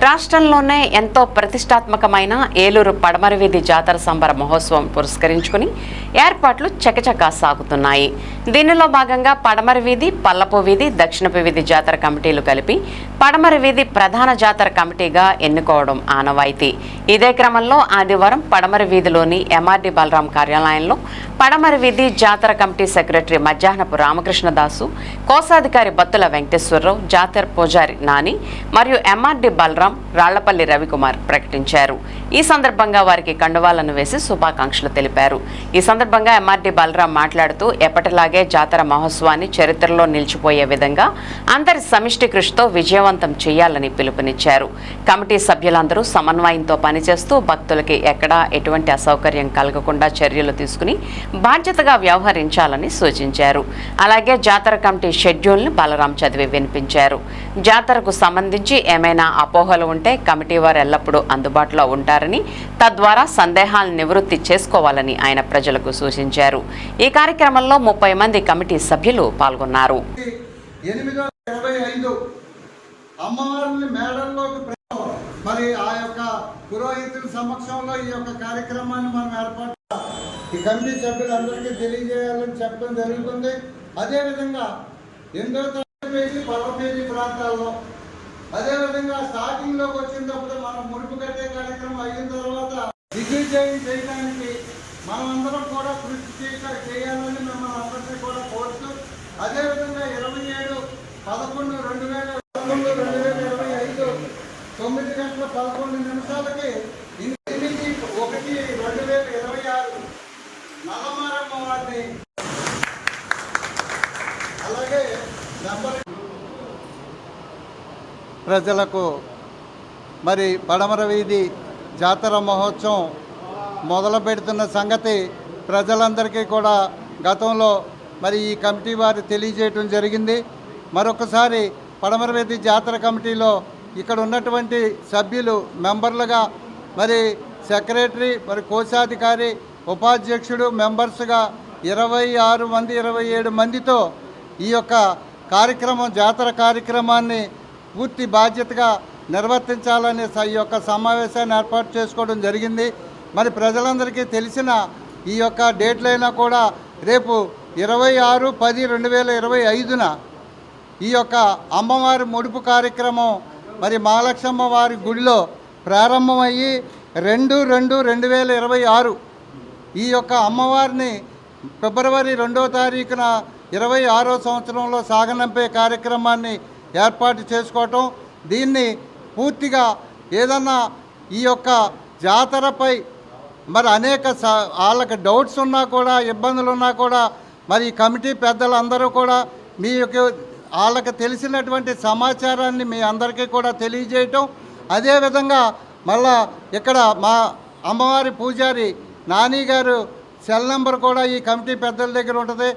రాష్ట్రంలోనే ఎంతో ప్రతిష్టాత్మకమైన ఏలూరు పడమరవీధి జాతర సంబర మహోత్సవం పురస్కరించుకుని ఏర్పాట్లు చకచకా సాగుతున్నాయి. దీనిలో భాగంగా పడమర వీధి పల్లపు వీధి దక్షిణపు వీధి జాతర కమిటీలు కలిపి పడమర వీధి ప్రధాన జాతర కమిటీగా ఎన్నుకోవడం ఆనవాయితీ. ఇదే క్రమంలో ఆదివారం పడమర వీధిలోని ఎంఆర్డి బలరాం కార్యాలయంలో పడమర వీధి జాతర కమిటీ సెక్రటరీ మధ్యాహ్నపు రామకృష్ణదాసు కోశాధికారి బత్తుల వెంకటేశ్వరరావు జాతర పూజారి నాని మరియు ఎంఆర్డి బలరాం రాళ్ళపల్లి రవికుమార్ ప్రకటించారు. ఈ సందర్భంగా వారికి కండువాలను వేసి శుభాకాంక్షలు తెలిపారు. ఈ సందర్భంగా ఎంఆర్డి బలరాం మాట్లాడుతూ ఎప్పటిలాగే జాతర మహోత్సవాన్ని చరిత్రలో నిలిచిపోయే విధంగా అందరి సమిష్టి కృషితో విజయవంతం చేయాలని పిలుపునిచ్చారు. కమిటీ సభ్యులందరూ సమన్వయంతో పనిచేస్తూ భక్తులకి ఎక్కడా ఎటువంటి అసౌకర్యం కలగకుండా చర్యలు తీసుకుని బాధ్యతగా వ్యవహరించాలని సూచించారు. అలాగే జాతర కమిటీ షెడ్యూల్ను బలరాం చదివి వినిపించారు. జాతరకు సంబంధించి ఏమైనా అపోహలు ఉంటే కమిటీ వారు ఎల్లప్పుడూ అందుబాటులో ఉంటారని తద్వారా సందేహాలను నివృత్తి చేసుకోవాలని ఆయన ప్రజలకు సూచించారు. ఈ కార్యక్రమంలో ముప్పై మంది కమిటీ సభ్యులు పాల్గొన్నారు. ఇరవై ఐదు అమ్మవారిని మేడల్లోకి మరి ఆ యొక్క పురోహితుల సమక్షంలో ఈ యొక్క కార్యక్రమాన్ని మనం ఏర్పాటు ఈ కమిటీ సభ్యులందరికీ తెలియజేయాలని చెప్పడం జరుగుతుంది. అదేవిధంగా ఎనిమిదో తరగతి పేజీ పదవ పేజీ ప్రాంతాల్లో అదేవిధంగా స్టార్టింగ్లోకి వచ్చినప్పుడు మనం మురుపు కట్టే కార్యక్రమం అయిన తర్వాత దిగ్విజయం చేయడానికి మనమందరం కూడా కృషి చేయ- చేయాలని మిమ్మల్ని అందరినీ కూడా కోరుతూ అదేవిధంగా ఇరవై ఏడు పదకొండు రెండు వేల పదకొండు రెండు వేల ఇరవై ఐదు తొమ్మిది గంటల పదకొండు నిమిషాలకి ఎనిమిది ఒకటి రెండు వేల ఇరవై ఆరు నల్లమారమ్మ వారిని అలాగే నెంబర్ ప్రజలకు మరి పడమర వీధి జాతర మహోత్సవం మొదలు పెడుతున్న సంగతి ప్రజలందరికీ కూడా గతంలో మరి ఈ కమిటీ వారు తెలియజేయటం జరిగింది. మరొకసారి పడమరవేది జాతర కమిటీలో ఇక్కడ ఉన్నటువంటి సభ్యులు మెంబర్లుగా మరి సెక్రటరీ మరి కోశాధికారి ఉపాధ్యక్షుడు మెంబర్స్గా ఇరవై ఆరు మంది ఇరవై ఏడు మందితో ఈ యొక్క కార్యక్రమం జాతర కార్యక్రమాన్ని పూర్తి బాధ్యతగా నిర్వర్తించాలనే ఈ యొక్క సమావేశాన్ని ఏర్పాటు చేసుకోవడం జరిగింది. మరి ప్రజలందరికీ తెలిసిన ఈ యొక్క డేట్లైనా కూడా రేపు ఇరవై ఆరు పది రెండు వేల ఇరవై ఐదున ఈ యొక్క అమ్మవారి ముడుపు కార్యక్రమం మరి మహాలక్ష్మ వారి గుడిలో ప్రారంభమయ్యి రెండు రెండు రెండు వేల ఇరవై ఆరు ఈ యొక్క అమ్మవారిని ఫిబ్రవరి రెండో తారీఖున ఇరవై ఆరో సంవత్సరంలో సాగనంపే కార్యక్రమాన్ని ఏర్పాటు చేసుకోవటం దీన్ని పూర్తిగా ఏదన్నా ఈ యొక్క జాతరపై మరి అనేక స వాళ్ళకి డౌట్స్ ఉన్నా కూడా ఇబ్బందులు ఉన్నా కూడా మరి ఈ కమిటీ పెద్దలందరూ కూడా మీ యొక్క వాళ్ళకి తెలిసినటువంటి సమాచారాన్ని మీ అందరికీ కూడా తెలియజేయటం. అదేవిధంగా మళ్ళా ఇక్కడ మా అమ్మవారి పూజారి నాని గారు సెల్ నెంబర్ కూడా ఈ కమిటీ పెద్దల దగ్గర ఉంటుంది.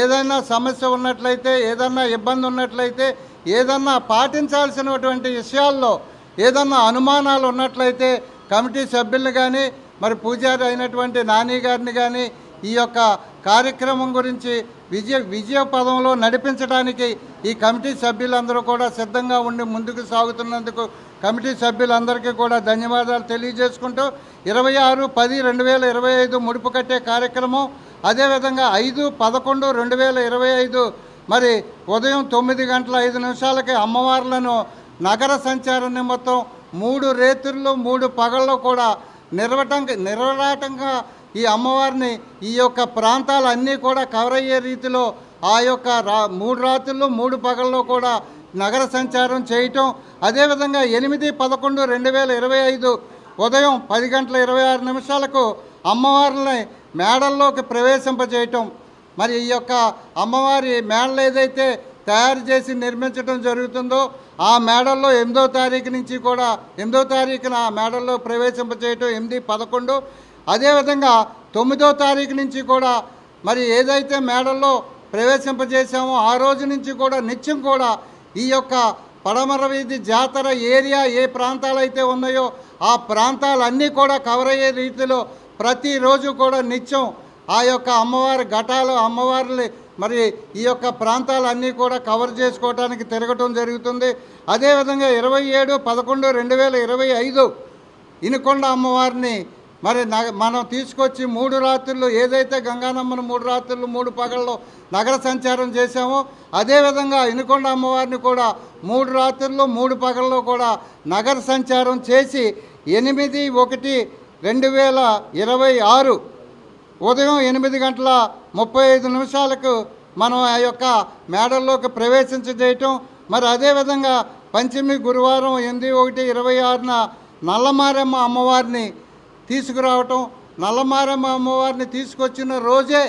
ఏదైనా సమస్య ఉన్నట్లయితే ఏదన్నా ఇబ్బంది ఉన్నట్లయితే ఏదన్నా పాటించాల్సినటువంటి విషయాల్లో ఏదన్నా అనుమానాలు ఉన్నట్లయితే కమిటీ సభ్యులను కానీ మరి పూజారి అయినటువంటి నాని గారిని కానీ ఈ యొక్క కార్యక్రమం గురించి విజయ విజయ పదంలో నడిపించడానికి ఈ కమిటీ సభ్యులందరూ కూడా సిద్ధంగా ఉండి ముందుకు సాగుతున్నందుకు కమిటీ సభ్యులందరికీ కూడా ధన్యవాదాలు తెలియజేసుకుంటూ ఇరవై ఆరు పది రెండు వేల ఇరవై ఐదు ముడుపు కట్టే కార్యక్రమం అదేవిధంగా ఐదు పదకొండు రెండు వేల ఇరవై ఐదు మరి ఉదయం తొమ్మిది గంటల ఐదు నిమిషాలకి అమ్మవార్లను నగర సంచారం నిమిత్తం మూడు రేతుల్లో మూడు పగల్లో కూడా నిర్వటంగా నిర్వరాటంగా ఈ అమ్మవారిని ఈ యొక్క ప్రాంతాలన్నీ కూడా కవర్ అయ్యే రీతిలో ఆ యొక్క రా మూడు రాత్రులు మూడు పగల్లో కూడా నగర సంచారం చేయటం. అదేవిధంగా ఎనిమిది పదకొండు రెండు వేల ఇరవై ఐదు ఉదయం పది గంటల ఇరవై ఆరు నిమిషాలకు అమ్మవారిని మేడల్లోకి ప్రవేశింపజేయటం. మరి ఈ యొక్క అమ్మవారి మేడలు ఏదైతే తయారు చేసి నిర్మించడం జరుగుతుందో ఆ మేడల్లో ఎనిమిదో తారీఖు నుంచి కూడా ఎనిమిదో తారీఖున ఆ మేడల్లో ప్రవేశింపచేయటం ఎనిమిది పదకొండు. అదేవిధంగా తొమ్మిదో తారీఖు నుంచి కూడా మరి ఏదైతే మేడల్లో ప్రవేశింపజేశామో ఆ రోజు నుంచి కూడా నిత్యం కూడా ఈ యొక్క పడమర వీధి జాతర ఏరియా ఏ ప్రాంతాలు అయితే ఉన్నాయో ఆ ప్రాంతాలన్నీ కూడా కవర్ అయ్యే రీతిలో ప్రతిరోజు కూడా నిత్యం ఆ యొక్క అమ్మవారి ఘటాలు అమ్మవారిని మరి ఈ యొక్క ప్రాంతాలన్నీ కూడా కవర్ చేసుకోవడానికి తిరగటం జరుగుతుంది. అదేవిధంగా ఇరవై ఏడు పదకొండు రెండు వేల ఇరవై ఐదు ఇనుకొండ అమ్మవారిని మరి నగ మనం తీసుకొచ్చి మూడు రాత్రులు ఏదైతే గంగానమ్మను మూడు రాత్రులు మూడు పగళ్ళు నగర సంచారం చేశామో అదేవిధంగా ఇనుకొండ అమ్మవారిని కూడా మూడు రాత్రులు మూడు పగళ్ళు కూడా నగర సంచారం చేసి ఎనిమిది ఒకటి రెండు వేల ఇరవై ఆరు ఉదయం ఎనిమిది గంటల ముప్పై ఐదు నిమిషాలకు మనం ఆ యొక్క మేడల్లోకి ప్రవేశించజేయటం మరి అదేవిధంగా పంచమి గురువారం ఎనిమిది ఒకటి ఇరవై ఆరున నల్లమారమ్మ అమ్మవారిని తీసుకురావటం నల్లమారమ్మ అమ్మవారిని తీసుకొచ్చిన రోజే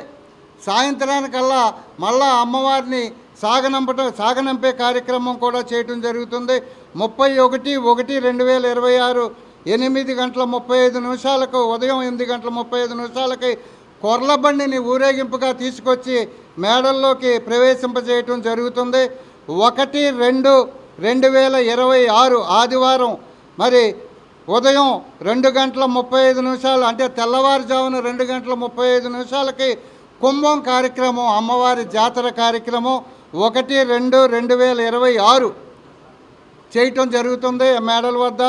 సాయంత్రానికల్లా మళ్ళా అమ్మవారిని సాగనంపటం సాగనంపే కార్యక్రమం కూడా చేయటం జరుగుతుంది. ముప్పై ఒకటి ఒకటి రెండు వేల ఇరవై ఆరు ఎనిమిది గంటల ముప్పై ఐదు నిమిషాలకు ఉదయం ఎనిమిది గంటల ముప్పై ఐదు నిమిషాలకి కొర్లబండిని ఊరేగింపుగా తీసుకొచ్చి మేడల్లోకి ప్రవేశింపజేయటం జరుగుతుంది. ఒకటి రెండు రెండు వేల ఇరవై ఆరు ఆదివారం మరి ఉదయం రెండు గంటల ముప్పై ఐదు నిమిషాలు అంటే తెల్లవారుజామున రెండు గంటల ముప్పై ఐదు నిమిషాలకి కుంభం కార్యక్రమం అమ్మవారి జాతర కార్యక్రమం ఒకటి రెండు రెండు వేల ఇరవై ఆరు చేయటం జరుగుతుంది మేడల వద్ద.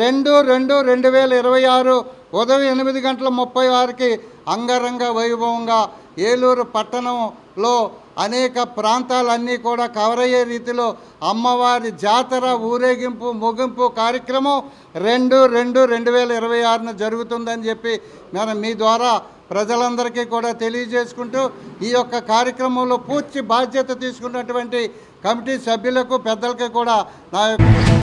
రెండు రెండు రెండు వేల ఇరవై ఆరు ఉదయం ఎనిమిది గంటల ముప్పై ఆరుకి అంగరంగ వైభవంగా ఏలూరు పట్టణంలో అనేక ప్రాంతాలన్నీ కూడా కవర్ అయ్యే రీతిలో అమ్మవారి జాతర ఊరేగింపు ముగింపు కార్యక్రమం రెండు రెండు రెండు వేల ఇరవై ఆరున జరుగుతుందని చెప్పి నేను మీ ద్వారా ప్రజలందరికీ కూడా తెలియజేసుకుంటూ ఈ యొక్క కార్యక్రమంలో పూర్తి బాధ్యత తీసుకున్నటువంటి కమిటీ సభ్యులకు పెద్దలకి కూడా నా యొక్క